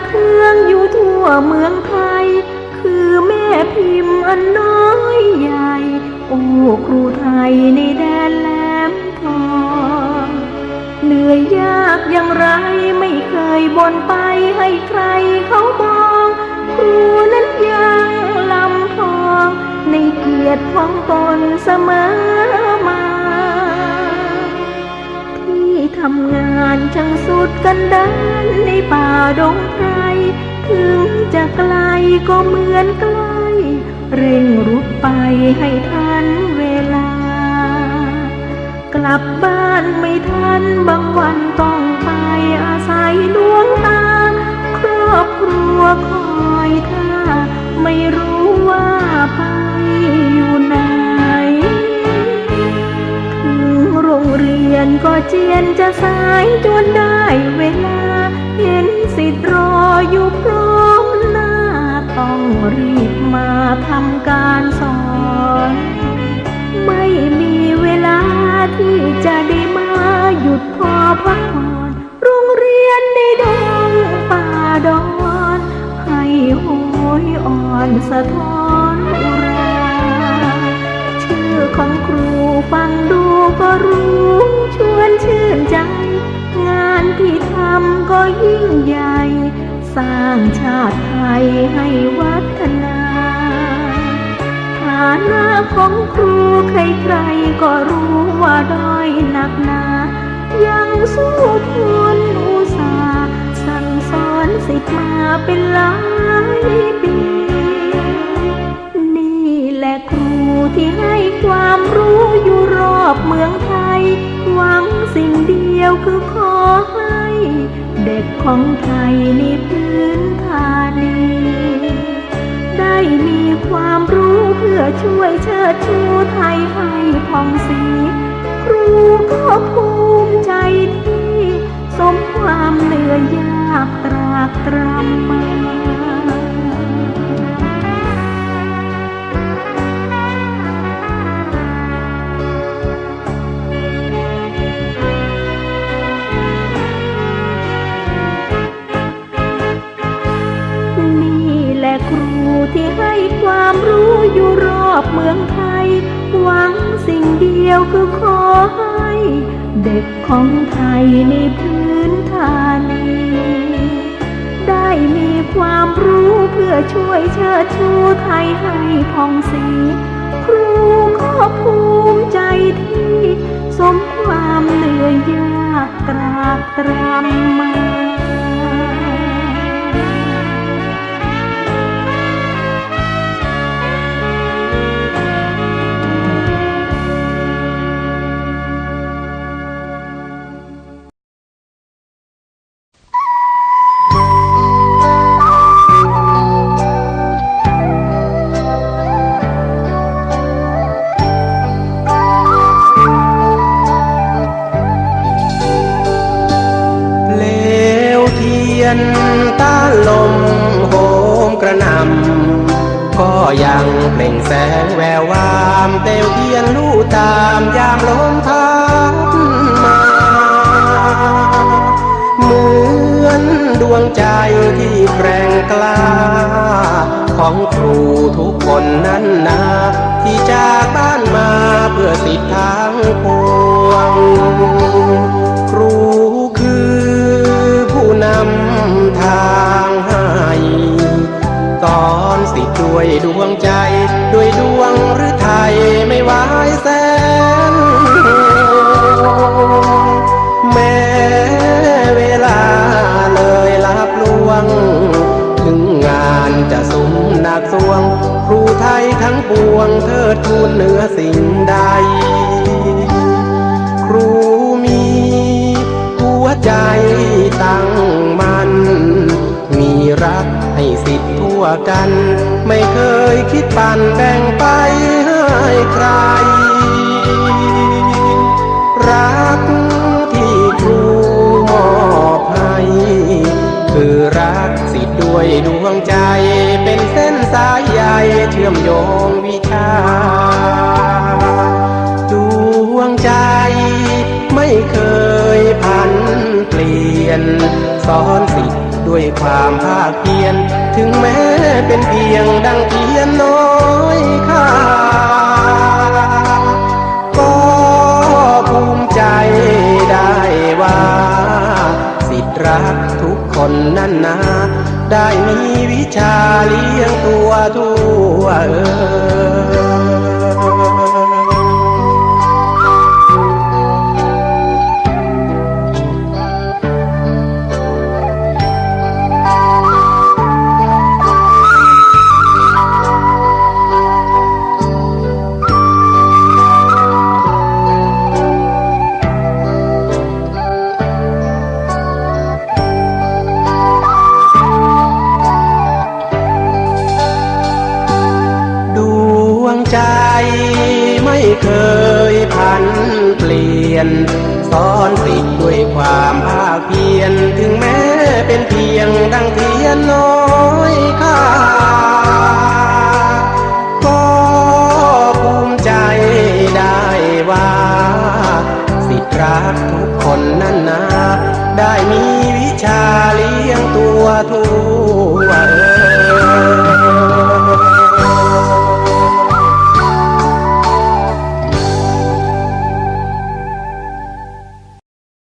องประเทืองอยู่ทั่วเมืองไทย คือแม่พิมพ์อันน้อยใหญ่ โอ้ครูไทยในแดนแหลมทองเหนื่อยยากอย่างไรไม่เคยบ่นไปให้ใครเขามองครู กันดานในป่าดงไพรถึงจะไกลก็เหมือนใกล้เร่งรุดไปให้ทันเวลา กลับบ้านไม่ทันบางวันต้องไปอาศัย ก็เจียนจะสายจนได้เวลา เห็นสิทธิ์รออยู่พร้อมหน้า ต้องรีบมาทำการสอน ไม่มีเวลาที่จะได้มาหยุดพอพักผ่อนโรงเรียนในดงป่าดอน ให้โหยอ่อนสะท้อน ที่ทำก็ยิ่งใหญ่ สร้างชาติไทยให้วัฒนาฐานะของครูใครๆก็รู้ว่าด้อยหนักหนา ยังสู้ทุนอุตสาห์สั่งสอนสิทธิ์มาเป็นหลายปีนี่ ของไทยในพื้นฐานนี้ ได้มีความรู้เพื่อช่วยเชิดชูไทยให้ผ่องสี ครูก็ภูมิใจที่ สมความเหนื่อยยากตรากตรำมา อยู่รอบเมืองไทย หวังสิ่งเดียวคือขอให้ เด็กของไทยในพื้นฐานีได้มีความรู้เพื่อช่วยเชิดชูไทยให้ผ่องสี ครูก็ภูมิใจที่สมคว ยนต้านลมโหมกระนำก็ยังเปล่งแสงแวววามเตวเทียนลู่ตามยามลมพัดมาเหมือนดวงใจที่แกร่งกล้า ของครูทุกคนนั้นนาที่จากบ้านมาเพื่อสิทธิทางปว ทั้งปวงเทิดทูนเหนือสิ่งใด ครูมีหัวใจตั้งมัน มีรักให้สิทธิ์ทั่วกัน ไม่เคยคิดปันแบ่งไปให้ใคร กสิทธิ์ด้วยดวงใจ เป็นเส้นสายใยเชื่อมโยงวิชา ดวงใจไม่เคยพันเปลี่ยน สอนสิทธิ์ด้วยความภาคเพียรถึงแม้เป็นเพียงดังเทียนน้อยค่าก็ภูมิใจได้ว่า สิทธิ์รักทุก คนนั่นนาได้มีวิชาเลี้ยงตัวทั่วเออ วงใจไม่เคยพันเปลี่ยนสอนสิทธิ์ด้วยความภาคเพียรถึงแม้เป็นเพียงดังเทียนน้อยค่าก็ภูมิใจได้ว่า สิทธิรักทุกคนนั่นนาได้มีวิชาเลี้ยงตัวทั่วเอ